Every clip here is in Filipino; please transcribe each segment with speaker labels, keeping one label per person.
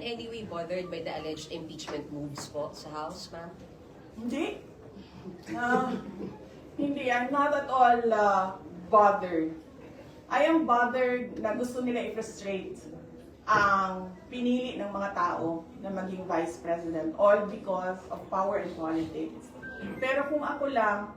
Speaker 1: in any way bothered by the alleged impeachment moves po sa House, ma'am?
Speaker 2: Hindi. Ah, hindi. I'm not at all uh, bothered. I am bothered na gusto nila i-frustrate ang pinili ng mga tao na maging vice president all because of power and politics. Pero kung ako lang,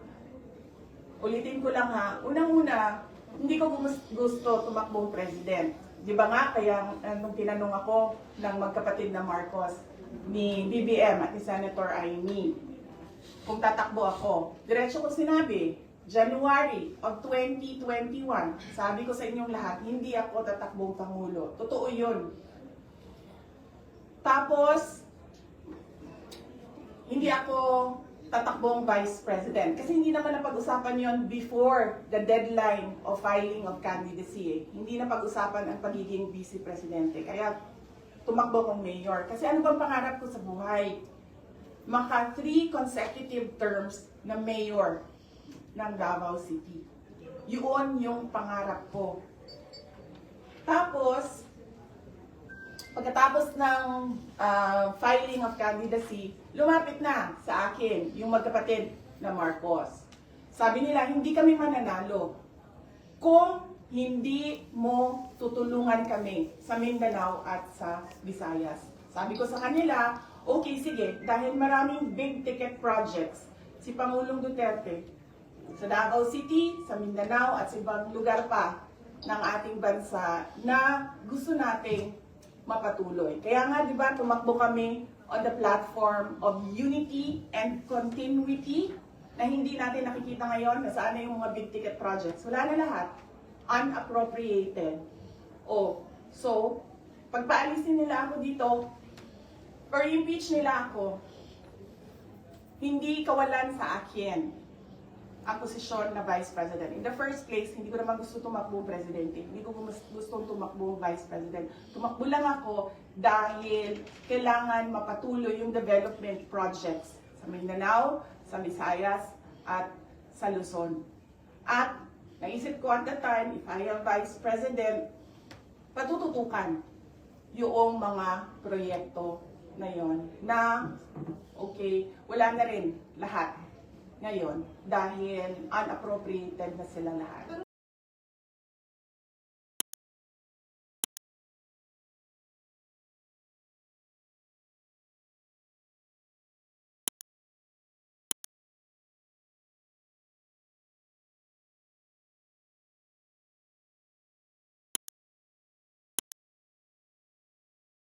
Speaker 2: ulitin ko lang ha, unang-una, hindi ko gusto tumakbong president. Di ba nga, kaya uh, nung tinanong ako ng magkapatid na Marcos, ni BBM at ni Senator Amy, kung tatakbo ako, diretso ko sinabi, January of 2021, sabi ko sa inyong lahat, hindi ako tatakbong Pangulo. Totoo yun. Tapos, hindi ako tatakbong Vice President. Kasi hindi naman napag-usapan yon before the deadline of filing of candidacy. eh. Hindi na pag-usapan ang pagiging Vice Presidente. Kaya tumakbo kong mayor. Kasi ano bang pangarap ko sa buhay? Maka three consecutive terms na mayor ng Davao City. Yun yung pangarap ko. Tapos, pagkatapos ng ah, filing of candidacy, lumapit na sa akin yung magkapatid na Marcos. Sabi nila, hindi kami mananalo kung hindi mo tutulungan kami sa Mindanao at sa Visayas. Sabi ko sa kanila, okay sige, dahil maraming big ticket projects si Pangulong Duterte sa Davao City, sa Mindanao at sa ibang lugar pa ng ating bansa na gusto nating mapatuloy. Kaya nga, di ba, tumakbo kami on the platform of unity and continuity na hindi natin nakikita ngayon na saan na yung mga big ticket projects. Wala na lahat. Unappropriated. O, so, pagpaalisin nila ako dito, or impeach nila ako, hindi kawalan sa akin ang posisyon na Vice President. In the first place, hindi ko naman gusto tumakbo presidente. Hindi ko gustong tumakbo Vice President. Tumakbo lang ako dahil kailangan mapatuloy yung development projects sa Mindanao, sa Visayas, at sa Luzon. At naisip ko at the time, if I am Vice President, patututukan yung mga proyekto na yon na okay, wala na rin lahat ngayon dahil unappropriated na sila lahat.